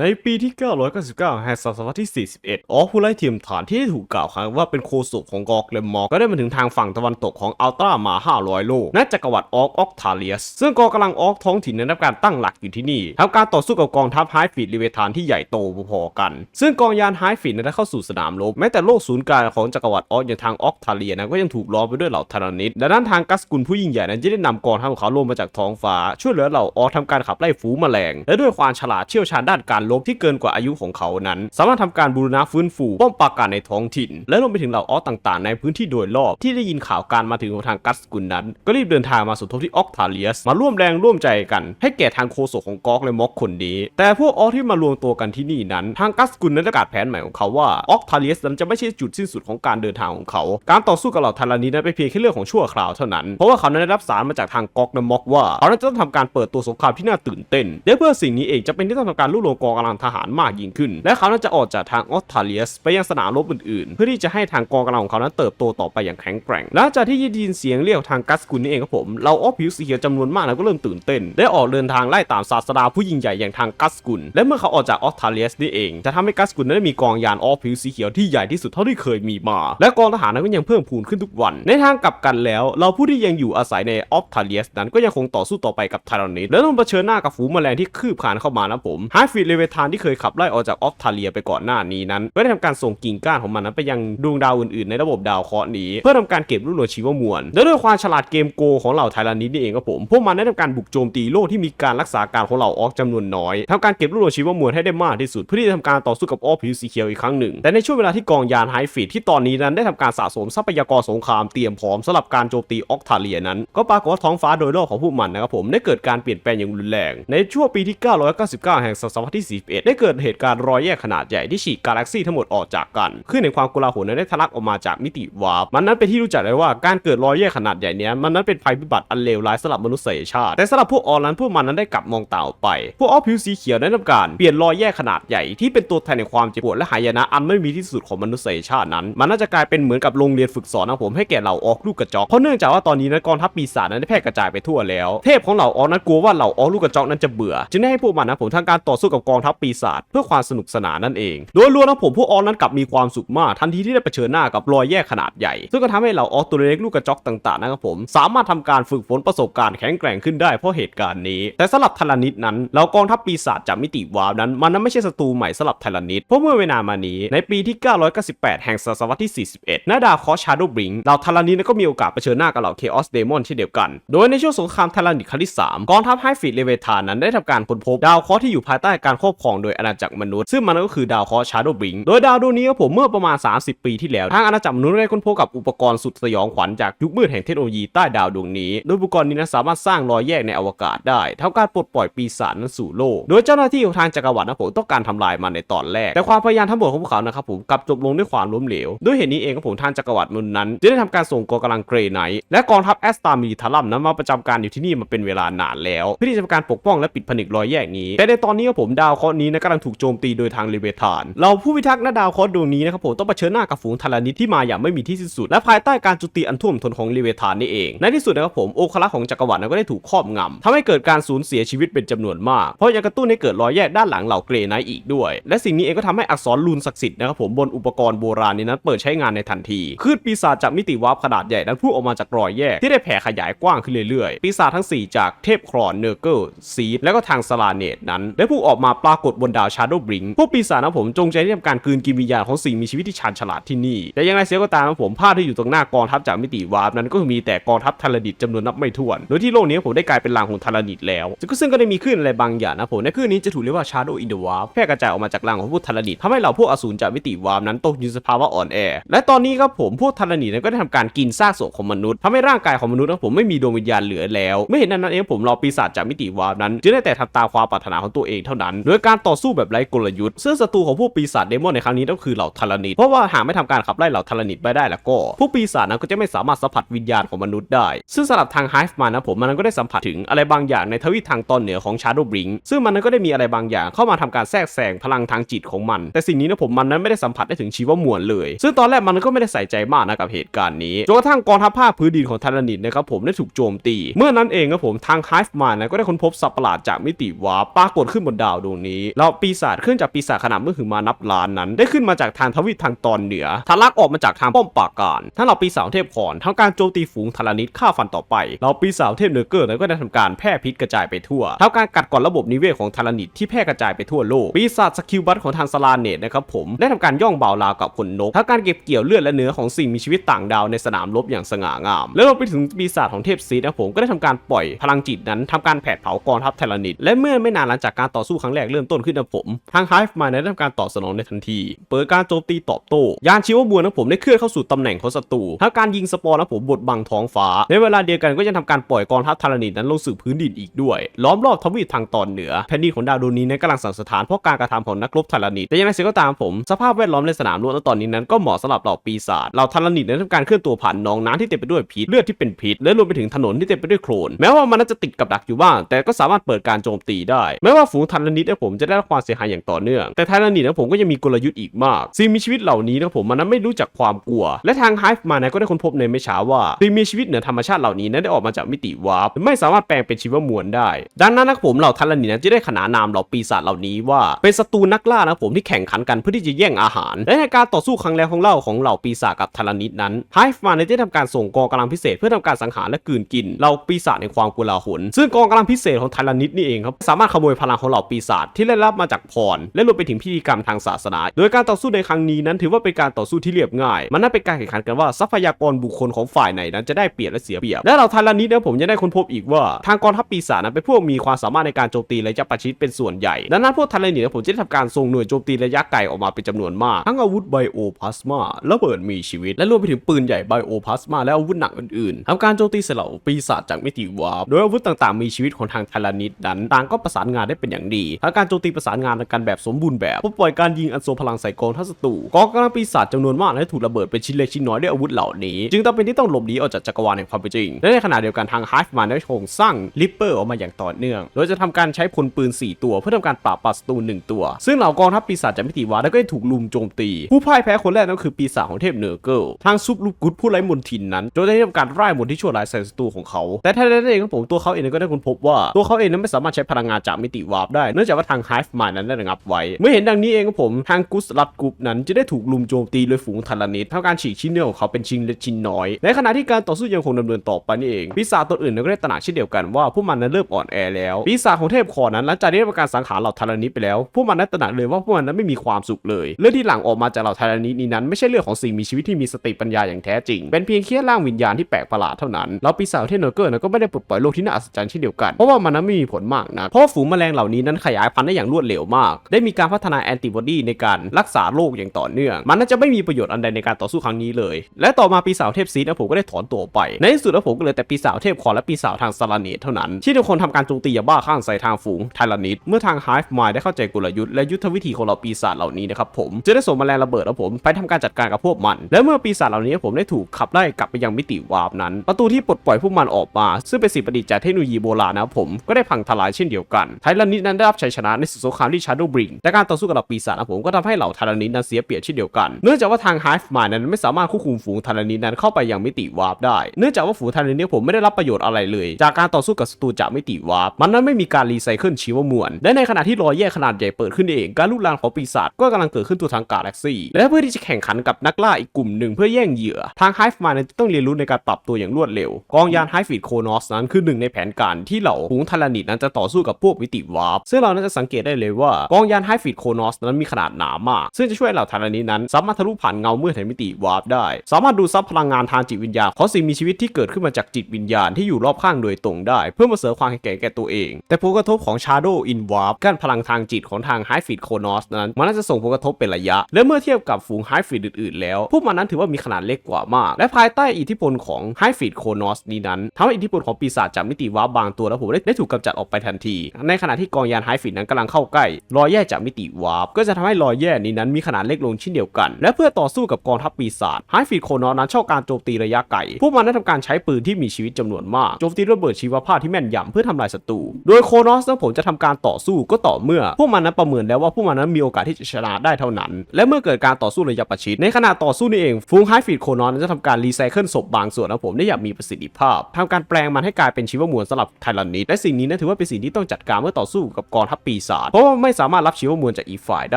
ในปีที่ 999 แห่งศตวรรษที่ 41 ออกผู้ไล่เทีมฐานที่ได้ถูกกล่าวขานว่าเป็นโคศกของกอกเลมมอร์ก็ได้มาถึงทางฝั่งตะวันตกของอัลตรามา 500 โลกณจักรวรรดิออกออกทาเลียส ซึ่งกองกำลังออกท้องถิ่นได้รับการตั้งหลักอยู่ที่นี่ทำการต่อสู้กับกองทัพไฮฟีดลิเวทานที่ใหญ่โตพอๆกัน ซึ่งกองยานไฮฟีดได้เข้าสู่สนามรบแม้แต่โลกศูนย์กลางของจักรวรรดิออกอย่างทางออกทาเลียนะก็ยังถูกล้อมไปด้วยเหล่าธารณิตดังนั้นทางกัสกุลผู้ยิ่งใหญ่นั้นจะได้นำกองทัพของเขาลงมาจากท้องฟ้าช่วยเหลือเหล่าออกทำการขับไล่ฝูงแมลงและด้วยความฉลาดเชี่ยวชาญด้านการรบที่เกินกว่าอายุของเขานั้น สามารถทำการบูรณะฟื้นฟูป้อมปราการในท้องถิ่น และรวมไปถึงเหล่าออกต่างๆ ในพื้นที่โดยรอบที่ได้ยินข่าวการมาถึงของทางกัสกุลนั้น ก็รีบเดินทางมาสมทบที่ออกทาเลียส มาร่วมแรงร่วมใจกัน ให้แก่ทางโคศกของกอกและม็อกคนนี้ แต่พวกออกที่มารวมตัวกันที่นี่นั้น ทางกัสกุลนั้นประกาศแผนใหม่ของเขาว่าออกทาเลียสนั้นจะไม่ใช่จุดสิ้นสุดของการเดินทางของเขา การต่อสู้กับเหล่าทารานีนั้นเป็นเพียงแค่เรื่องของชั่วคราวเท่านั้น เพราะว่าเขานั้นได้รับสารมาจากทางกอกและม็อกว่าเขานั้นจะต้องทำการเปิดตัวสงครามที่น่าตื่นเต้นและเพื่อสิ่งนี้เองจะเป็นที่ต้องทำการรวบรวมกองกำลังทหารมากยิ่งขึ้น และเขานั้นจะออกจากทางออสทาเลียส ไปยังสนามรบอื่นๆ เพื่อที่จะให้ทางกองกำลังของเขานั้นเติบโตต่อไปอย่างแข็งแกร่ง หลังจากที่ได้ยินเสียงเรียกทางกัสกุลนี่เองครับผมเราออฟผิวสีเขียวจำนวนมากแล้วก็เริ่มตื่นเต้น ได้ออกเดินทางไล่ตามศาสดาผู้ยิ่งใหญ่อย่างทางกัสกุล และเมื่อเขาออกจากออสทาเลียสนี่เอง จะทำให้กัสกุลนั้นได้มีกองยานออฟผิวสีเขียวที่ใหญ่ที่สุดเท่าที่เคยมีมา และกองทหารนั้นก็ยังเพิ่มพูนขึ้นทุกวัน ในทางกลับกันแล้ว เราผู้ที่ยังอยู่อาศัยในออฟทาเลียสนั้นก็ยังคงต่อสู้ต่อไปกับไทรอนิสและต้องเผชิญหน้ากับฝูงแมลงที่คืบคลานเข้ามานะผมฮาฟิดเลเวทานที่เคยขับไล่ออกจากออฟทาเลียไปก่อนหน้านี้นั้นก็ได้ทำการส่งกิ่งก้านของมันนั้นไปยังดวงดาวอื่นๆ ในระบบดาวเคราะห์นี้ เพื่อทำการเก็บรวบรวมชีวมวลและด้วยความฉลาดเกมโกของเหล่าไทรานิสนี่เองครับผม พวกมันได้ทำการบุกโจมตีโลกที่มีการรักษาการของเหล่าออกจำนวนน้อยทำการเก็บรวบรวมชีวมวลให้ได้มากที่สุดเพื่อที่จะทำการต่อสู้กับออกผิวสีเขียวอีกครั้งหนึ่งแต่ในช่วงเวลาที่กองยานไฮฟีดที่ตอนนี้นั้นได้ทำการสะสมทรัพยากรสงครามเตรียมพร้อมสำหรับการโจมตีออกทาเลียนั้น ก็ปรากฏว่าท้องฟ้าโดยรอบของพวกมันนะครับผมได้เกิดการเปลี่ยนแปลงอย่างรุนแรงในช่วงปีที่ 999 แห่งศตวรรษที่41 ได้เกิดเหตุการณ์รอยแยกขนาดใหญ่ที่ฉีกกาแล็กซี่ทั้งหมดออกจากกันขึ้นในความโกลาหลนั้นได้ทะลักออกมาจากมิติวาร์ปมันนั้นเป็นที่รู้จักได้ว่าการเกิดรอยแยกขนาดใหญ่นี้มันนั้นเป็นภัยพิบัติอันเลวร้ายสำหรับมนุษยชาติ แต่สำหรับพวกออนั้นพวกมันนั้นได้กลับมองต่าออกไป พวกออผิวสีเขียวได้ทำการเปลี่ยนรอยแยกขนาดใหญ่ที่เป็นตัวแทนในความเจ็บปวดและหายนะอันไม่มีที่สุดของมนุษยชาตินั้น มันน่าจะกลายเป็นเหมือนกับโรงเรียนฝึกสอนนะผมให้แก่เหล่าออกลูกกระจอกเพราะเนื่องจากว่าตอนนี้นั้นกองทัพปีศาจนั้นได้แพร่กระจายไปทั่วแล้ว เทพของเหล่าออกนั้นกลัวว่าเหล่าออกลูกกระจอกนั้นจะเบื่อ จึงได้ให้พวกมันนะผมทำการต่อสู้กับกององทัพปีศาจเพื่อความสนุกสนานนั่นเอง โดยรวมนะผมพวกออกนั้นกลับมีความสุขมากทันทีที่ได้เผชิญหน้ากับรอยแยกขนาดใหญ่ ซึ่งก็ทำให้เหล่าออกตัวเล็กลูกกระจอกต่างๆนะครับผม สามารถทำการฝึกฝนประสบการณ์แข็งแกร่งขึ้นได้เพราะเหตุการณ์นี้ แต่สำหรับทารนิตนั้นเหล่ากองทัพปีศาจจากมิติวาร์ปนั้น มันนั้นไม่ใช่ศัตรูใหม่สำหรับทารนิตเพราะเมื่อเวลามานี้ในปีที่ 998 แห่งศตวรรษที่ 41ณดาวคอชาร์โดบริงเหล่าทารนิตก็มีโอกาสเผชิญหน้ากับเหล่าเคออสเดมอนเช่นเดียวกัน โดยในช่วงสงครามทารนิตครั้งที่3กองทัพไฮฟีดเลเวทานนั้นได้ทำการค้นพบดาวเคราะห์ที่อยู่ภายใต้การครอบครองโดยอาณาจักรมนุษย์ ซึ่งมันก็คือดาวเคราะห์ชาร์โดบิงโดยดาวดวงนี้ครับผมเมื่อประมาณ 30 ปีที่แล้วทางอาณาจักรมนุษย์ได้ค้นพบกับอุปกรณ์สุดสยองขวัญจากยุคมืดแห่งเทคโนโลยีใต้ดาวดวงนี้โดยอุปกรณ์นี้นั้นสามารถสร้างรอยแยกในอวกาศได้ทำการปลดปล่อยปีศาจนั้นสู่โลก โดยเจ้าหน้าที่ของทางจักรวรรดินะผมต้องการทำลายมันในตอนแรก แต่ความพยายามทั้งหมดของพวกเขานะครับผมกลับจบลงด้วยความล้มเหลวด้วยเหตุนี้เองครับผมทางจักรวรรดิมนุษย์นั้นจึงได้ทำการส่งกองกำลังเกรไนท์และกองทัพแอสตามิลิทารัมนั้นมาประจำการอยู่ที่นี่มาเป็นเวลานานแล้วเพื่อที่จะทำการปกป้องและปิดผนึกรอยแยกนี้ แต่ในตอนนี้ครับผมดาวเคราะห์นี้นะกำลังถูกโจมตีโดยทางเลเวทาน เราผู้พิทักษ์ณดาวเคราะห์ดวงนี้นะครับผมต้องเผชิญหน้ากับฝูงทารานิที่มาอย่างไม่มีที่สิ้นสุด และภายใต้การจุตีอันท่วมท้นของเลเวทานนี่เอง ในที่สุดนะครับผมโอคลักษ์ของจักรวรรดินั้นก็ได้ถูกครอบงำทำให้เกิดการสูญเสียชีวิตเป็นจำนวนมาก เพราะยังกระตุ้นให้เกิดรอยแยกด้านหลังเหล่าเกรไนอีกด้วย และสิ่งนี้เองก็ทำให้อักษรรูนศักดิ์สิทธิ์นะครับผมบนอุปกรณ์โบราณนี้นั้นเปิดใช้งานในทันทีคลื่นปีศาจจากมิติวาร์ปขนาดใหญ่นั้นพุ่งออกมาจากรอยแยกที่ได้แผ่ขยายกว้างขึ้นเรื่อยๆ ปีศาจทั้ง 4 จากเทพครอนเนอร์เกิลซีดและก็ทางสลาเนตนั้นได้พุ่งออกมาปรากฏบนดาวชาร์โดบริงพวกปีศาจนะผมจงใจที่ทำการกลืนกินวิญญาณของสิ่งมีชีวิตที่ชาญฉลาดที่นี่ แต่ยังไงเสียก็ตามนะผมภาพที่อยู่ตรงหน้ากองทัพจากมิติวาร์ปนั้นก็มีแต่กองทัพทารดิตจำนวนนับไม่ถ้วน โดยที่โลกนี้ผมได้กลายเป็นรังของทารดิตแล้วซึ่งก็ได้มีคลื่นอะไรบางอย่างนะผมในคลื่นนี้จะถูกเรียกว่าชาร์โดอินเดวาร์ปแพร่กระจายออกมาจากรังของพวกทารดิตทำให้เหล่าพวกอสูรจากมิติวาร์ปนั้นตกอยู่ในสภาวะอ่อนแอ และตอนนี้ครับผมพวกทารดิตนั้นก็ได้ทำการกินซากศพของมนุษย์ทำให้ร่างกายของมนุษย์นะผมไม่มีดวงวิญญาณเหลือแล้วไม่เห็นนั้นเองผมรอปีศาจจากมิติวาร์ปนั้นจึงได้แต่ทำตามความปรารถนาของตัวเองเท่านั้นโดยการต่อสู้แบบไร้กลยุทธ์ซึ่งศัตรูของพวกปีศาจเดมอนในครั้งนี้ก็คือเหล่าทารนิตเพราะว่าหากไม่ทำการขับไล่เหล่าทารนิตไปได้แล้วก็ พวกปีศาจนั้นก็จะไม่สามารถสัมผัสวิญญาณของมนุษย์ได้ ซึ่งสำหรับทางไฮฟ์มานะผมมันก็ได้สัมผัสถึงอะไรบางอย่างในทวีปทางตอนเหนือของชาร์โดบริงซึ่งมันนั้นก็ได้มีอะไรบางอย่างเข้ามาทำการแทรกแซงพลังทางจิตของมัน แต่สิ่งนี้นะผมมันนั้นไม่ได้สัมผัสได้ถึงชีวมวลเลย ซึ่งตอนแรกมันก็ไม่ได้ใส่ใจมากนะกับเหตุการณ์นี้จนกระทั่งกองทัพภาคพื้นดินของทารนิตนะครับผมได้ถูกโจมตี เมื่อนั้นเองครับผมทางไฮฟ์มานะก็ได้ค้นพบสัตว์ประหลาดจากมิติวาปรากฏขึ้นบนดาวดวงนี้เราปีศาจขึ้นจากปีศาจขนาดเมื่อหือมานับล้านนั้น ได้ขึ้นมาจากทางทวีปทางตอนเหนือทะลักออกมาจากทางป้อมปราการทั้งเราปีศาจเทพขอนทำการโจมตีฝูงทารนิตฆ่าฟันต่อไป เราปีศาจเทพเนอเกอร์นั้นก็ได้ทำการแพร่พิษกระจายไปทั่วทำการกัดก่อนระบบนิเวศของทารนิตที่แพร่กระจายไปทั่วโลกปีศาจสกิลบัตของทางสลาเนตนะครับผมได้ทำการย่องเบาราวกับขนนกทำการเก็บเกี่ยวเลือดและเนื้อของสิ่งมีชีวิตต่างดาวในสนามรบอย่างสง่างาม แล้วเราไปถึงปีศาจของเทพซีดนะผมก็ได้ทำการปล่อยพลังจิตนั้นทำการแผดเผากองทัพไทรนิตและเมื่อไม่นานหลังจากการต่อสู้ครั้งแรกเริ่มต้นขึ้นนะผม ทางไฮฟ์มาได้ทำการตอบสนองในทันที เปิดการโจมตีตอบโต้ยานชีวบัวนะผมได้เคลื่อนเข้าสู่ตำแหน่งของศัตรูทำการยิงสปอร์นะผมบดบังท้องฟ้า ในเวลาเดียวกันก็ยังทำการปล่อยกองทัพไทรนิตนั้นลงสู่พื้นดินอีกด้วย ล้อมรอบทวีปทางตอนเหนือแผ่นดินของดาวดวงนี้นั้นกำลังสั่นสถานเพราะการกระทำของนักรบไทรนิตแต่อยังไงเสียก็ตามผมสภาพแวดล้อมในสนามรบตอนนี้นั้นก็เหมาะสำหรับเหล่าปีศาจเหล่าไทรนิตนั้นทำการเคลื่อนตัวผ่านหนองน้ำที่เต็มไปด้วยพิษเลือดที่เป็นพิษและรวมไปถึงถนนที่เต็มไปด้วยโคลนแม้ว่ามันจะติดกับดักอยู่บ้างแต่ก็สามารถเปิดการโจมตีได้ แม้ว่าฝูงไทรนิตเนี่ยผมจะได้รับความเสียหายอย่างต่อเนื่อง แต่ไทรนิตนะผมก็ยังมีกลยุทธ์อีกมากสิ่งมีชีวิตเหล่านี้นะผมมันนั้นไม่รู้จักความกลัว และทางไฮฟ์มานะก็ได้ค้นพบในไม่ช้าว่าสิ่งมีชีวิตเหนือธรรมชาติเหล่านี้นั้นได้ออกมาจากมิติวาร์ปไม่สามารถแปลงเป็นชีวมวลได้ ดังนั้นนะผมเหล่าไทรนิตนั้นจะได้ขนานนามเหล่าปีศาจเหล่านี้ว่าเป็นศัตรูนักล่านะผมที่แข่งขันกันเพื่อที่จะแย่งอาหาร และในการต่อสู้ครั้งแรกของเราของเหล่าปีศาจกับไทรนิตนั้นไฮฟ์มานะได้ทำการส่งกองกำลังพิเศษเพื่อทำการสังหารและกืนกินเหล่าปีศาจในความกลาหลซึ่งกองกำลังพิเศษของไทรนิตนี่เองครับสามารถขโมยพลังของเหล่าปีศาจที่ได้รับมาจากพร และรวมไปถึงพิธีกรรมทางศาสนา โดยการต่อสู้ในครั้งนี้นั้นถือว่าเป็นการต่อสู้ที่เรียบง่าย มันน่าเป็นการแข่งขันกันว่าทรัพยากรบุคคลของฝ่ายไหนนั้นจะได้เปรียบและเสียเปรียบ และเราไทรนิตนะผมยังได้ค้นพบอีกว่าทางกองทัพปีศาจนั้นเป็นพวกมีความสามารถในการโจมตีระยะประชิดเป็นส่วนใหญ่ ดังนั้นพวกไทรนิตนะผมจะทำการส่งหน่วยโจมตีระยะไกลออกมาเป็นจำนวนมาก ทั้งอาวุธไบโอพลาสมาระเบิดมีชีวิต และรวมไปถึงปืนใหญ่ไบโอพลาสมาและอาวุธหนักอื่นๆทำการโจมตีใส่เหล่าปีศาจจากมิติวาร์ปโดยอาวุธต่างๆมีชีวิตของทางทรนิตนั้นต่างก็ประสานงานได้เป็นอย่างดีทั้งการโจมตีประสานงานกันแบบสมบูรณ์แบบพบปล่อยการยิงอันทรงพลังใส่กองทัพศัตรูกองกำลังปีศาจจำนวนมากและถูกระเบิดเป็นชิ้นเล็กชิ้นน้อยด้วยอาวุธเหล่านี้ จึงต้องเป็นที่ต้องหลบหนีออกจากจักรวาลแห่งความเป็นจริง และในขณะเดียวกันทางไฮฟ์มาได้โครงสร้างลิปเปอร์ออกมาอย่างต่อเนื่อง โดยจะทำการใช้พลปืน 4 ตัว เพื่อทำการปราบปราศัตรูหนึ่งตัว ซึ่งเหล่ากองทัพปีศาจจากมิติวาร์ก็ได้ถูกลุมโจมตี ผู้พ่ายแพ้คนแรกนั่นคือปีศาจของเทพเนอร์เกิลทางซุปลูกกุดผู้ไร้มนทินนั้นโดยได้ทำการร่ายมนที่ชั่วร้ายใส่ศัตรูของเขา แต่ท้ๆเองครับผมตัวเขาเองก็ได้ค้นพบว่าตัวเขาเองนั้นไม่สามารถใช้พลังงานจากมิติวาร์ปได้เนื่องจากว่าางไฮฟ์มานั้นได้ระงับไว้ เมื่อเห็นดังนี้เองครับผมทางกุสลัดกรุ๊ปนั้นจะได้ถูกลุมโจมตีโดยฝูงทารานิตทำการฉีกชิ้นเนื้อของเขาเป็นชิ้นเล็กชิ้นน้อย ในขณะที่การต่อสู้ยังคงดำเนินต่อไปนี่เองปีศาจตัวอื่นก็ได้ตระหนักเช่นเดียวกันว่าพวกมันนั้นเริ่มอ่อนแอแล้วปีศาจของเทพคอนั้นหลังจากได้ทำการสังหารเหล่าทารานิตไปแล้วพวกมันได้นตระหนักเลยว่าพวกมันนั้นไม่มีความสุขเลยเลือดที่หลังออกมาจากเหล่าทารานิตนี้นั้นไม่ใช่เลือดของสิ่งมีชีวิตที่มีสติปัญญาอย่างแท้จริง เป็นเพียงแค่ร่างวิญญาณที่แปลกประหลาดเท่านั้นแล้วปีศาจเทพเนอร์เกอร์ก็ไม่ได้ปลดปล่อยโลกที่น่าอัศจรรย์เช่นเดียวกันเพราะว่ามันนั้นไม่มีผลมากนะเพราะฝูงแมลงเหล่านี้นั้นขยายพันธุ์ได้อย่างรวดเร็วมาก ได้มีการพัฒนาแอนติบอดีในการรักษาโรคอย่างต่อเนื่อง มันน่าจะไม่มีประโยชน์อันใดในการต่อสู้ครั้งนี้เลย และต่อมาปีศาจเทพซีนะผมก็ได้ถอนตัวไป ในที่สุดแล้วผมก็เหลยแต่ปีศาจเทพคอและปีศาจทางซาลาเนตเท่านั้น ที่ทุกคนทำการโจมตียาบ้าข้างใส่ทางฝูงไทลานิตเมื่อทางไฮฟ์มายได้เข้าใจกลยุทธ์และยุทธวิธีของเราปีศาจเหล่านี้นะครับผมจะได้ส่งแมลงระเบิดแล้วผมไปทำการจัดการกับพวกมัน และเมื่อปีศาจเหล่านี้ผมได้ถูกขับไล่กลับไปยังมิติวาร์ปนั้น ประตูที่ปลดปล่อยพวกมันออกมา ซึ่งเป็นสิ่งประดิษฐ์จากเทคโนโลยีโบราณนะผมก็ได้พังทลายเช่นเดียวกันไทลานิตนั้นได้รับชัยชนะในศึกสงครามที่ชาร์โดบริงแต่การต่อสู้กับเหล่าปีศาจนะผมก็ทำให้เหล่าไทลานิตนั้นเสียเปรียบเช่นเดียวกัน เนื่องจากว่าทางไฮฟ์มายนั้นไม่สามารถควบคุมฝูงไทลานิตนั้นเข้าไปยังมิติวาร์ปได้ เนื่องจากว่าฝูงไทลานิตผมไม่ได้รับประโยชน์อะไรเลย จากการต่อสู้กับศัตรูจากมิติวาร์ปมันนั้นไม่มีการรีไซเคิลชีวมวลและในขณะที่รอยแยกขนาดใหญ่เปิดขึ้นเอง การลุกลามของปีศาจก็กำลังเกิดขึ้นตัวทางกาแล็กซี่ และเพื่อที่จะแข่งขันกับนักล่าอีกกลุ่มหนึ่งเพื่อแย่งเหยื่อ ทางไฮฟ์มานั้นต้องเรียนรู้ในการปรับตัวอย่างรวดเร็ว กองยานไฮฟีดโคนอสนั้นคือหนึ่งในแผนการที่เหล่าฝูงไทลานิตนั้นจะต่อสู้กับพวกมิติวาร์ปซึ่งเราน่าจะสังเกตได้เลยว่ากองยานไฮฟีดโคนอสนั้นมีขนาดหนามาก ซึ่งจะช่วยเหล่าไทลานิตนั้น สามารถทะลุผ่านเงามืดแห่งมิติวาร์ปได้ สามารถดูซับพลังงานทางจิตวิญญาณของสิ่งมีชีวิตที่เกิดขึ้นมาจากจิตวิญญาณที่อยู่รอบข้างโดยตรงได้ เพื่อมาเสริมความแข็งแกร่งแก่ตัวเอง แต่ผลกระทบของ Shadow in Warp กั้นพลังทางจิตของทาง h y f i d c o n o s นั้น มันน่าจะส่งผลกระทบเป็นระยะ และเมื่อเทียบกับฝูง h y f i d อื่นๆ แล้ว พวกมันนั้นถือว่ามีขนาดเล็กกว่ามาก และภายใต้อิทธิพลของ h y f i d c o n o s นี้นั้นทำให้อิทธิพลของปีศาจจากมิติวาร์ปบางตัวแล้วผมได้ถูกกำจัดออกไปทันที ในขณะที่กองยาน h y f i d นั้นกำลังเข้าใกล้ รอยแยกจากมิติวาร์ปก็จะทำให้รอยแยกนี้นั้นมีขนาดเล็กลงเช่นเดียวกัน และเพื่อต่อสู้กับกองทัพปีศาจ h y f i d c o n o s นั้นชอบการโจมตีระยะไกลพวกมันได้ทำการใช้ปืนที่มีชีวิตจำนวนมากโจมตีระเบิดชีวภาพที่แม่นยำเพื่อทำลายศัตรูโดยโคนอสนั้นผมจะทำการต่อสู้ก็ต่อเมื่อ พวกมันนั้นประเมินแล้วว่าพวกมันนั้นมีโอกาสที่จะชนะได้เท่านั้น และเมื่อเกิดการต่อสู้ระยะประชิดในขณะต่อสู้นี่เองฟูงไฮฟีดโคนอสจะทำการรีไซเคิลศพบางส่วนของผมได้อย่างมีประสิทธิภาพทำการแปลงมันให้กลายเป็นชีวมวลสำหรับไทรันนิดและสิ่งนี้นะถือว่าเป็นสิ่งที่ต้องจัดการเมื่อต่อสู้กับกองทัพปีปีศาจเพราะว่าไม่สามารถรับชีวมวลจากอีกฝ่ายไ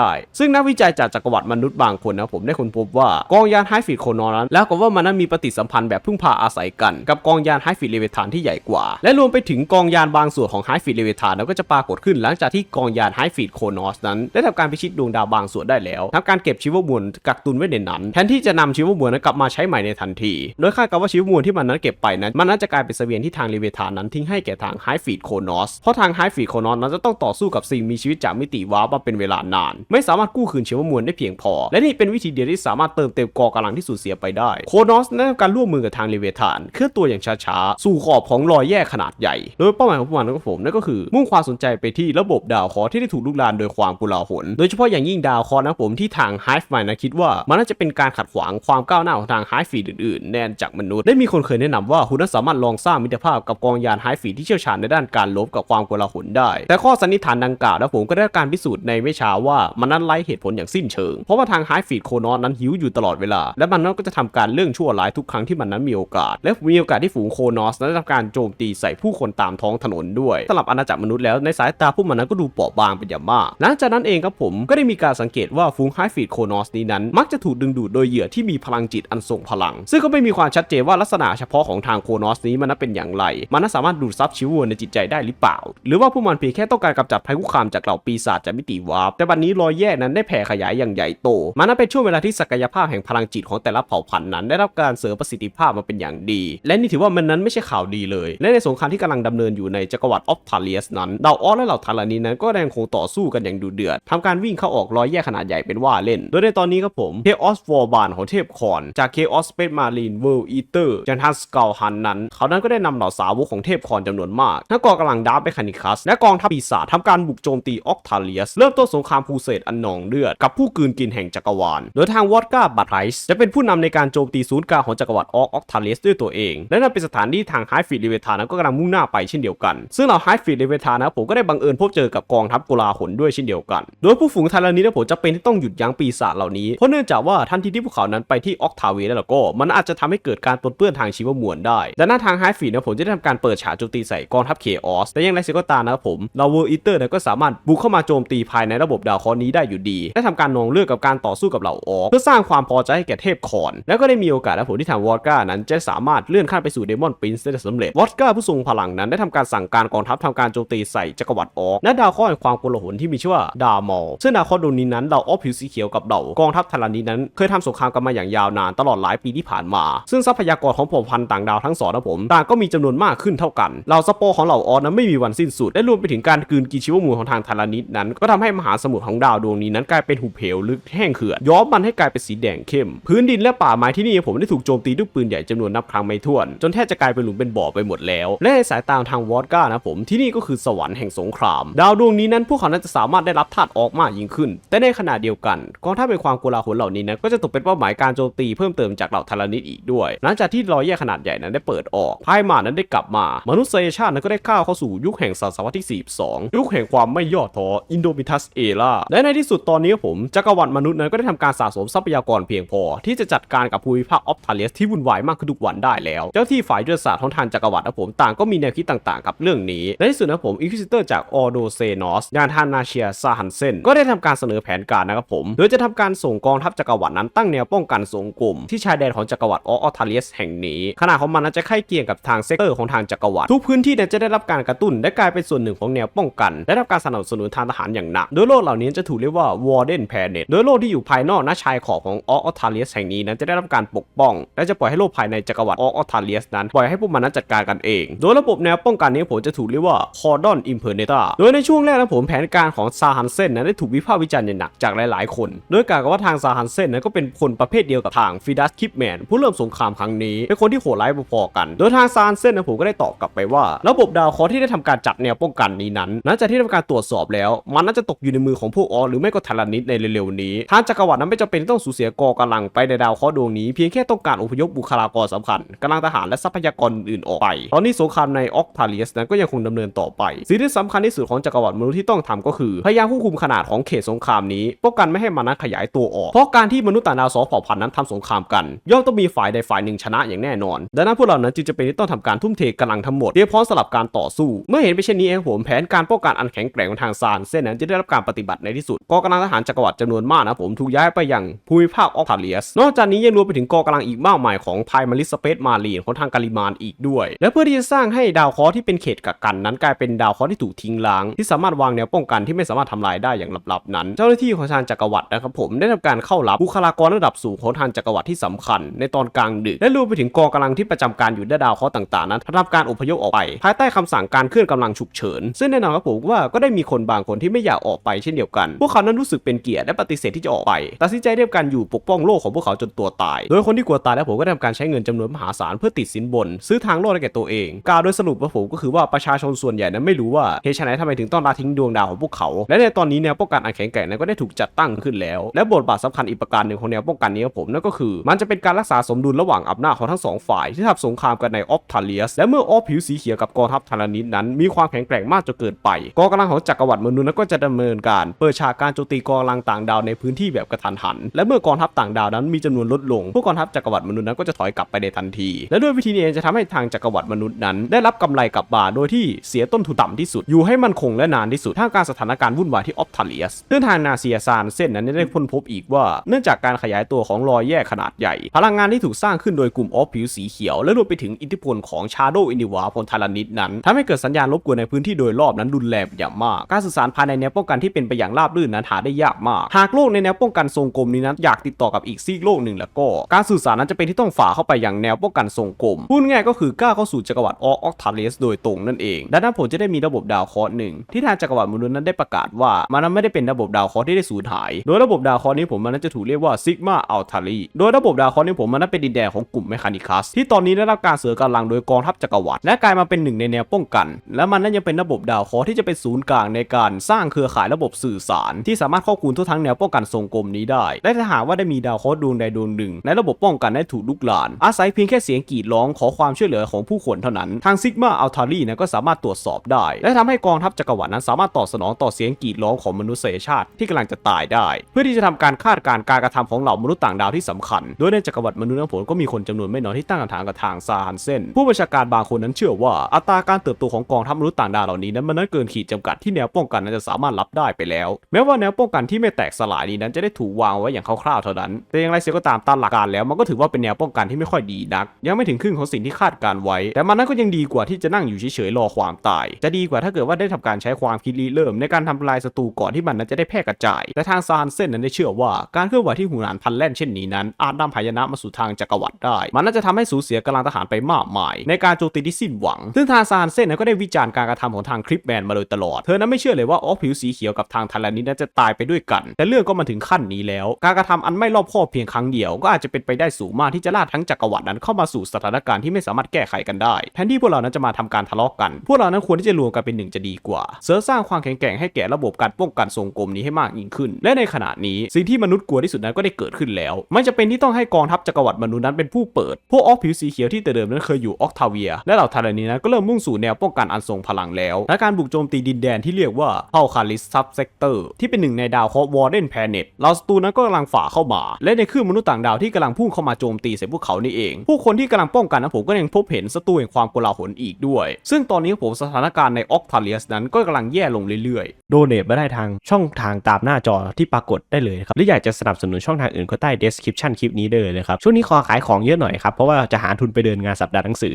ด้ ซึ่งนักวิจัยจากจักรวรรดิมนุษย์บางคนนะผมได้ค้นพบว่ากองยานไฮฟีดโคนอนั้น แล้วก็ว่ามันนั้นมีปฏิสัมพันธ์แบบพึ่งพาอาศัยกันกับกองยานไฮฟีดเลเวทานที่ใหญ่กว่า และรวมไปถึงกองยานบางส่วนของไฮฟีดเลเวทานก็จะปรากฏขึ้นหลังจากที่กองยานไฮฟีดโคนอสนั้น ได้ทำการพิชิตดวงดาวบางส่วนได้แล้วทำการเก็บชีวมวลกักตุนไว้ในนั้น แทนที่จะนำชีวมวลนั้นกลับมาใช้ใหม่ในทันที โดยคาดการว่าชีวมวลที่มันนั้นเก็บไปนั้นมันน่าจะกลายเป็นเสบียงที่ทางเลเวทานนั้นทิ้งให้แก่ทางไฮฟีดโคนอสเพราะทางไฮฟีดโคนอสนั้นจะต้องต่อสู้กับสิ่งมีชีวิตจากมิติวาร์ปมาเป็นเวลานาน ไม่สามารถกู้คืนชีวมวลได้เพียงพอ และนี่เป็นวิธีเดียวที่สามารถเติมเต็มกอกำลังที่สูญเสียไปได้โคนอสได้ทำการร่วมมือกับทางเลเวทาน เคลื่อนตัวอย่างช้าๆ สู่ขอบของรอยแยกขนาดใหญ่ โดยเป้าหมายของพวกมันนะครับผมนั่นก็คือ มุ่งความสนใจไปที่ระบบดาวเคราะห์ที่ได้ถูกลุกลานโดยความกุลาหลโดยเฉพาะอย่างยิ่งดาวเคราะห์นะผมที่ทางไฮฟ์มานะคิดว่ามันน่าจะเป็นการขัดขวางความก้าวหน้าของทางไฮฟีดอื่นๆแนนจากมนุษย์ได้มีคนเคยแนะนำว่าคุณนั้นสามารถลองสร้างมิตรภาพกับกองยานไฮฟีดที่เชี่ยวชาญในด้านการลบกับความกุลาหลได้ แต่ข้อสันนิษฐานดังกล่าวนะผมก็ได้การพิสูจน์ในไม่ช้าว่ามันนั้นไร้เหตุผลอย่างสิ้นเชิง เพราะว่าทางไฮฟีดโคนอสนั้นหิวอยู่ตลอดเวลา และมันนั้นก็จะทำการเรื่องชั่วร้ายทุกครั้งที่มันนั้นมีโอกาส และมีโอกาสที่ฝูงโคนอสนั้นจะทำการโจมตีใส่ผู้คนตามท้องถนนด้วยสำหรับอาณาจักรมนุษย์แล้วในสายตาพวกมันนั้นก็ดูเปราะบางเป็นอย่างมากหลังจากนั้นเองครับผมก็ได้มีการสังเกตว่าฝูงไฮฟีดโคนอสนี้นั้น มักจะถูกดึงดูดโดยเหยื่อที่มีพลังจิตอันทรงพลัง ซึ่งก็ไม่มีความชัดเจนว่าลักษณะเฉพาะของทางโคนอสนี้มันนั้นเป็นอย่างไร มันนั้นสามารถดูดซับชีวในจิตใจได้หรือเปล่า หรือว่าพวกมันเพียงแค่ต้องการกำจัดภัยคุกคามจากเหล่าปีศาจจากมิติวาร์ปแต่บัดนนี้รอยแยกนั้นได้แผ่ขยายอย่างใหญ่โต มันนั้นเป็นช่วงเวลาที่ศักยภาพแห่งพลังจิตของแต่ละเผ่าพันธุ์นั้น ได้รับการเสริมประสิทธิภาพมาเป็นอย่างดี และนี่ถือว่ามันนั้นไม่ใช่ข่าวดีเลย และในสงครามที่กำลังดำเนินอยู่ในจักรวรรดิออฟทาเลียสนั้นดาวออสและเหล่าทารานีนั้นก็ยังคงต่อสู้กันอย่างดุเดือดทำการวิ่งเข้าออกรอยแยกขนาดใหญ่เป็นว่าเล่น โดยในตอนนี้ครับผมเทออสวอร์บานของเทพคอนจากเคออสเปซมารีนเวิลด์อีเตอร์จันทัสเกลฮันนั้น เขานั้นก็ได้นำเหล่าสาวกของเทพคอนจำนวนมากทั้งกองกำลังดาร์ฟเมคานิคัสและกองทัพปีศาจทำการบุกโจมตีออกทาเลียส เริ่มต้นสงครามคูเสดอันหนองเลือด กับผู้กืนกินแห่งจักรวาล โดยทางวอดก้าบัตไรส์จะเป็นผู้นำในการโจมตีศูนย์กลางของจักรวรรดิออกออกทาเลียสด้วยตัวเอง และนั่นเป็นสถานที่ทางไฮฟีดเลเวทานั้นก็กำลังมุ่งหน้าไปเช่นเดียวกัน ซึ่งเหล่าไฮฟีดเลเวทานะผมก็ได้บังเอิญพบเจอกับกองทัพกุลาหลด้วยเช่นเดียวกัน โดยผู้ฝูงทารานีนะผมจะเป็นที่ต้องหยุดยั้งปีศาจเหล่านี้ เพราะเนื่องจากว่าทันทีที่พวกเขานั้นไปที่ออกทาเวแล้วก็ มันอาจจะทำให้เกิดการปนเปื้อนทางชีวมวลได้ดังนั้นทางไฮฟีดนะผมจะได้ทำการเปิดฉากโจมตีใส่กองทัพเคออสแต่อย่างไรเสียก็ตามนะผมเราเวอร์อีเตอร์ก็สามารถบุกเข้ามาโจมตีภายในระบบดาวเคราะห์นี้ได้อยู่ดี และทำการนองเลือกกับการต่อสู้กับเหล่าออกเพื่อสร้างความพอใจให้แก่เทพคอน แล้วก็ได้มีโอกาสนะผมที่ทางวอดก้านั้นจะสามารถเลื่อนขั้นไปสู่เดมอนปรินซ์ได้สำเร็จวอดก้าผู้ทรงพลังนั้นได้ทำการสั่งการกองทัพทำการโจมตีใส่จักรวรรดิออกและดาวเคราะห์แห่งความโกลาหลที่มีชื่อว่าดาวมอลซึ่งดาวเคราะห์ดวงนี้นั้นเหล่าออฟผิวสีเขียวกับเหล่ากองทัพทารานีนั้นเคยทำสงครามกันมาอย่างยาวนานตลอดหลายปีที่ผ่านมา ซึ่งทรัพยากรของเผ่าพันธุ์ต่างดาวทั้งสองนะผมต่างก็มีจำนวนมากขึ้นเท่ากันเหล่าสปอร์ของเหล่าออสนั้นไม่มีวันสิ้นสุดและรวมไปถึงการกืนกินชีวมูลของทางทารานิดนั้น ก็ทำให้มหาสมุทรของดาวดวงนี้นั้นกลายเป็นหุบเหวลึกแห้งเขื่อนย้อมมันให้กลายเป็นสีแดงเข้ม พื้นดินและป่าไม้ที่นี่ผมได้ถูกโจมตีด้วยปืนใหญ่จำนวนนับครั้งไม่ถ้วน จนแทบจะกลายเป็นหลุมเป็นบ่อไปหมดแล้ว และในสายตาทางวอดก้านะผมที่นี่ก็คือสวรรค์แห่งสงคราม ดาวดวงนี้นั้นพวกเขานั้นจะสามารถได้รับธาตุออกมากยิ่งขึ้น แต่ในขณะเดียวกันกองทัพเป็นความโกลาหลเหล่านี้นั้นก็จะตกเป็นเป้าหมายการโจมตีเพิ่มเติมจากเหล่าทารานิดอีกด้วย หลังจากที่รอยแยกขนาดใหญ่นั้นได้เปิดออกพายมานั้นได้กลับมา มนุษยชาตินั้นก็ได้ก้าวเข้าสู่ยุคแห่งศตวรรษที่ 42 ยุคแห่งความไม่ย่อท้ออินโดมิทัสเอราและในที่สุดตอนนี้ผมจักรวรรดิมนุษย์นั้นก็ได้ทำการสะสมทรัพยากรเพียงพอ ที่จะจัดการกับภูมิภาคออฟทาเลสที่วุ่นวายมากขึ้นทุกวันได้แล้ว เจ้าที่ฝ่ายยุทธศาสตร์ของทางจักรวรรดินะผมต่างก็มีแนวคิดต่างๆ กับเรื่องนี้ในที่สุดนะผมอินควิซิเตอร์จากออโดเซนอสยานทานาเชียซาฮันเซนก็ได้ทำการเสนอแผนการนะครับผมโดยจะทำการส่งกองทัพจักรวรรดินั้นตั้งแนวป้องกันทรงกลุ่มที่ชายแดนของจักรวรรดิออทาเลสแห่งนี้ขนาดของมันนั้นจะใกล้เคียงกับทางเซกเตอร์ของทางจักรวรรดิทุกพื้นที่นั้นจะได้รับการกระตุ้นและกลายเป็นส่วนหนึ่งของแนวป้องกันและรับการสนับสนุนทางทหารอย่างหนัก โดยโลกเหล่านี้จะถูกเรียกว่าวอร์เดนแพเน็ตโดยโลกที่อยู่ภายนอกหน้าชายขอบของออทาเลียสแห่งนี้นั้นจะได้รับการปกป้อง และจะปล่อยให้โลกภายในจักรวรรดิออทาเลียสนั้นปล่อยให้พวกมันนั้นจัดการกันเอง โดยระบบแนวป้องกันนี้ผมจะถูกเรียกว่าคอร์ดอนอิมเพอร์เนตาโดยในช่วงแรกนะผมแผนการของซาฮันเซนนั้นได้ถูกวิพากษ์วิจารณ์อย่างหนักจากหลายๆ คน โดยกล่าวกันว่าทางซาฮันเซนนั้นก็เป็นคนประเภทเดียวกับทางฟิดัสคิปแมนผู้เริ่มสงครามครั้งนี้เป็นคนที่โหดร้ายพอๆกัน โดยทางซาฮันเซนนะผมก็ได้ตอบกลับไปว่า ระบบดาวคราะห์ที่ได้ทำการจัดแนวป้องกันนี้นั้นหลังจากที่ทำการตรวจสอบแล้ว มันน่าจะตกอยู่ในมือของพวกออหรือไม่ก็ทารานิดในเร็วๆนี้ทางจักรวรรดินั้นไม่จำเป็นต้องสูญเสียกองกำลังไปในดาวเคราะห์ดวงนี้เพียงแค่ต้องการอพยพบุคลากรสำคัญกำลังทหารและทรัพยากรอื่นออกไป ตอนนี้สงครามในออกทาเลียสนั้นก็ยังคงดำเนินต่อไป สิ่งที่สำคัญที่สุดของจักรวรรดิมนุษย์ที่ต้องทำก็คือ พยายามควบคุมขนาดของเขตสงครามนี้ป้องกันไม่ให้มันนั้นขยายตัวออก เพราะการที่มนุษย์ต่างดาวสองเผ่าพันธุ์นั้นทำสงครามกัน ย่อมต้องมีฝ่ายใดฝ่ายหนึ่งชนะอย่างแน่นอน ดังนั้นพวกเรานั้นจึงจะเป็นที่ต้องทำการทุ่มเทกำลังทั้งหมดเตรียมพร้อมสำหรับการต่อสู้ เมื่อเห็นไปเช่นนี้เองผมแผนการป้องกันอันแข็งงแกร่งของทางซานเส้นนั้นจะได้รับการปฏิบัติในที่สุดกองกำลังทหารจักรวรรดิจำนวนมากนะผมถูกย้ายไปยังภูมิภาคออกทาเลียส นอกจากนี้ยังรวมไปถึงกองกำลังอีกมากมายของไพมาริสเปซมารีนของทางกาลิมานอีกด้วย และเพื่อที่จะสร้างให้ดาวเคราะห์ที่เป็นเขตกักกันนั้นกลายเป็นดาวเคราะห์ที่ถูกทิ้งล้าง ที่สามารถวางแนวป้องกันที่ไม่สามารถทำลายได้อย่างลับๆนั้น เจ้าหน้าที่ของทางจักรวรรดินะครับผมได้ทำการเข้ารับบุคลากรระดับสูงของทางจักรวรรดิที่สำคัญ ในตอนกลางดึกและรวมไปถึงกองกำลังที่ประจำการอยู่ด้านดาวเคราะห์ต่างๆ นั้นทำการอพยพออกไป ภายใต้คำสั่งการเคลื่อนกำลังฉุกเฉิน ซึ่งแน่นอนครับผมว่าก็ได้มีคนบางคนที่ไม่อยากออกไปเช่นเดียวกัน พวกเขานั้นรู้สึกเป็นเกียรติและปฏิเสธที่จะออกไป ตัดสินใจเรียบกันอยู่ปกป้องโลกของพวกเขาจนตัวตาย โดยคนที่กลัวตายและผมก็ได้ทำการใช้เงินจำนวนมหาศาลเพื่อติดสินบน ซื้อทางรอดให้แก่ตัวเอง กล่าวโดยสรุปว่าผมก็คือว่าประชาชนส่วนใหญ่นั้นไม่รู้ว่าเหตุไฉนทำไมถึงต้องละทิ้งดวงดาวของพวกเขา และในตอนนี้แนวป้องกันอันแข็งแกร่งนั้นก็ได้ถูกจัดตั้งขึ้นแล้ว และบทบาทสำคัญอีกประการหนึ่งของแนวป้องกันนี้ครับผมนั่นก็คือ มันจะเป็นการรักษาสมดุลระหว่างอำนาจของทั้งสองฝ่ายที่ทับสงครามกันในออฟทาเลียสและเมื่อออฟผิวสีเขียวกับกองทัพทารานิดนั้นมีความแข็งแกร่งมากจนเกินไปกองกำลังของจักรวรรดิมนุษย์นั้นก็จะดำเนินการเปิดฉากการโจมตีกองกำลังต่างดาวในพื้นที่แบบกระทันหัน และเมื่อกองทัพต่างดาวนั้นมีจำนวนลดลงพวกกองทัพจักรวรรดิมนุษย์นั้นก็จะถอยกลับไปในทันที และด้วยวิธีนี้เองจะทำให้ทางจักรวรรดิมนุษย์นั้น ได้รับกำไรกลับมาโดยที่เสียต้นทุนต่ำที่สุดอยู่ให้มันคงและนานที่สุดท่ามกลางสถานการณ์วุ่นวายที่ออฟทาเลียสซึ่งทางนาเซียซานเส้นนั้นได้ค้นพบอีกว่า เนื่องจากการขยายตัวของรอยแยกขนาดใหญ่ พลังงานที่ถูกสร้างขึ้นโดยกลุ่มออฟผิวสีเขียว และรวมไปถึงอิทธิพลของชาโดอินดิวาพลทารานิดนั้นทำให้เกิดสัญญาณรบกวนในพื้นที่โดยรอบนั้นรุนแรงอย่างมาก การสื่อสารภายในแนวป้องกันที่เป็นไปอย่างราบรื่นนั้นหาได้ยากมาก หากโลกในแนวป้องกันทรงกลมนี้นั้นอยากติดต่อกับอีกซีกโลกหนึ่งแล้วก็ การสื่อสารนั้นจะเป็นที่ต้องฝ่าเข้าไปอย่างแนวป้องกันทรงกลมพูดง่ายก็คือก้าวเข้าสู่จักรวรรดิออกทาเลสโดยตรงนั่นเองดังนั้นผมจะได้มีระบบดาวเคราะห์หนึ่งที่ทางจักรวรรดิมนุษย์นั้นได้ประกาศว่ามันนั้นไม่ได้เป็นระบบดาวเคราะห์ที่ได้สูญหาย โดยระบบดาวเคราะห์นี้ผมมันนั้นจะถูกเรียกว่าซิกมาอัลทารีโดยระบบดาวเคราะห์นี้ผมมันนั้นเป็นดินแดนของกลุ่มเมคานิคัสที่ตอนนี้ได้รับการเสริมกำลังโดยกองทัพจักรวรรดิและกลายมาเป็นหนึ่งในแนวป้องกัน และมันนั้นยังเป็นระบบดาวเคราะห์ที่จะเป็นศูนย์กลางในการสร้างเครือข่ายระบบสื่อสาร ที่สามารถควบคุมทั่วทั้งแนวป้องกันทรงกลมนี้ได้ และถ้าหากว่าได้มีดาวเคราะห์ดวงใดดวงหนึ่ง ในระบบป้องกันได้ถูกลุกลาน อาศัยเพียงแค่เสียงกรีดร้องขอความช่วยเหลือของผู้คนเท่านั้น ทางซิกมาอัลทารีนะก็สามารถตรวจสอบได้ และทำให้กองทัพจักรวรรดินั้นสามารถตอบสนองต่อเสียงกรีดร้องของมนุษยชาติที่กำลังจะตายได้ เพื่อที่จะทำการคาดการณ์การกระทำของเหล่ามนุษย์ต่างดาวที่สำคัญ โดยในจักรวรรดิมนุษย์นั้นผมก็มีคนจำนวนไม่น้อยที่ตั้งคำถามกับทางซาฮันเซนผู้บัญชาการบางคนนั้นเชื่อว่าอัตราการเติบโตของกองทัพมนุษย์ต่างดาวเหล่านี้นั้นมันนั้นเกินขีดจำกัดที่แนวป้องกันนั้นจะสามารถรับได้ไปแล้ว แม้ว่าแนวป้องกันที่ไม่แตกสลายนี้นั้นจะได้ถูกวางไว้อย่างคร่าวๆเท่านั้น แต่อย่างไรเสียก็ตามตามหลักการแล้วมันก็ถือว่าเป็นแนวป้องกันที่ไม่ค่อยดีนัก ยังไม่ถึงครึ่งของสิ่งที่คาดการไว้ แต่มันนั้นก็ยังดีกว่าที่จะนั่งอยู่เฉยๆรอความตาย จะดีกว่าถ้าเกิดว่าได้ทำการใช้ความคิดริเริ่ม ในการทำลายศัตรูก่อนที่มันนั้นจะได้แพร่กระจาย แต่ทางซานเส้นนั้นได้เชื่อว่าการเคลื่อนไหวที่หูหนานพันแล่นเช่นนี้นั้นอาจนำพายนะมาสู่ทางจักรวรรดิได้ มันน่าจะทำให้สูญเสียกำลังทหารไปมากมาย ในการโจมตีที่สิ้นหวัง ซึ่งทางซานเส้นนั้นก็ได้วิจารณ์การกระทำของทางคลิปแมนมาโดยตลอดเธอนั้นไม่เชื่อเลยว่าออกผิวสีเขียวกับทางทารานิดนั้นจะตายไปด้วยกัน แต่เรื่องก็มาถึงขั้นนี้แล้ว การกระทำอันไม่รอบคอบเพียงครั้งเดียวก็อาจจะเป็นไปได้สูงมากที่จะลากทั้งจักรวรรดินั้นเข้ามาสู่สถานการณ์ที่ไม่สามารถแก้ไขกันได้ แทนที่พวกเรานั้นจะมาทำการทะเลาะกัน พวกเรานั้นควรที่จะรวมกันเป็นหนึ่งจะดีกว่า เสริมสร้างความแข็งแกร่งให้แก่ระบบการป้องกันทรงกลมนี้ให้มากยิ่งขึ้น และในขณะนี้สิ่งที่มนุษย์กลัวที่สุดนั้นก็ได้เกิดขึ้นแล้ว ไม่จะเป็นที่ต้องให้กองทัพจักรวรรดิมนุษย์นั้นเป็นผู้เปิด พวกออกผิวสีเขียวที่แต่เดิมนั้นเคยอยู่ออกทาเวีย และเหล่าทารานีนั้นก็เริ่มมุ่งสู่แนวป้องกันอันทรงพลังแล้วและการบุกโจมตีดินแดนที่เรียกว่าเผ่าคาลิสซับเซกเตอร์ที่เป็นหนึ่งในดาวเคราะห์วอร์เดนแพเน็ตเหล่าศัตรูนั้นก็กำลังฝ่าเข้ามา และในคลื่นมนุษย์ต่างดาวที่กำลังพุ่งเข้ามาโจมตีใส่พวกเขานี่เอง ผู้คนที่กำลังป้องกันนั้นผมก็ยังพบเห็นศัตรูแห่งความโกลาหลอีกด้วย ซึ่งตอนนี้ผมสถานการณ์ในออกทาเลียสนั้นก็กำลังแย่ลงเรื่อยๆ โดเนทมาได้ทางช่องทางตามหน้าจอที่ปรากฏได้เลยครับหรืออยากจะสนับสนุนช่องทางอื่นก็ใต้ description คลิปนี้ได้เลยนะครับช่วงนี้ขอขายของเยอะหน่อยครับเพราะว่าจะหาทุนไปเดินงานสัปดาห์หนังสือ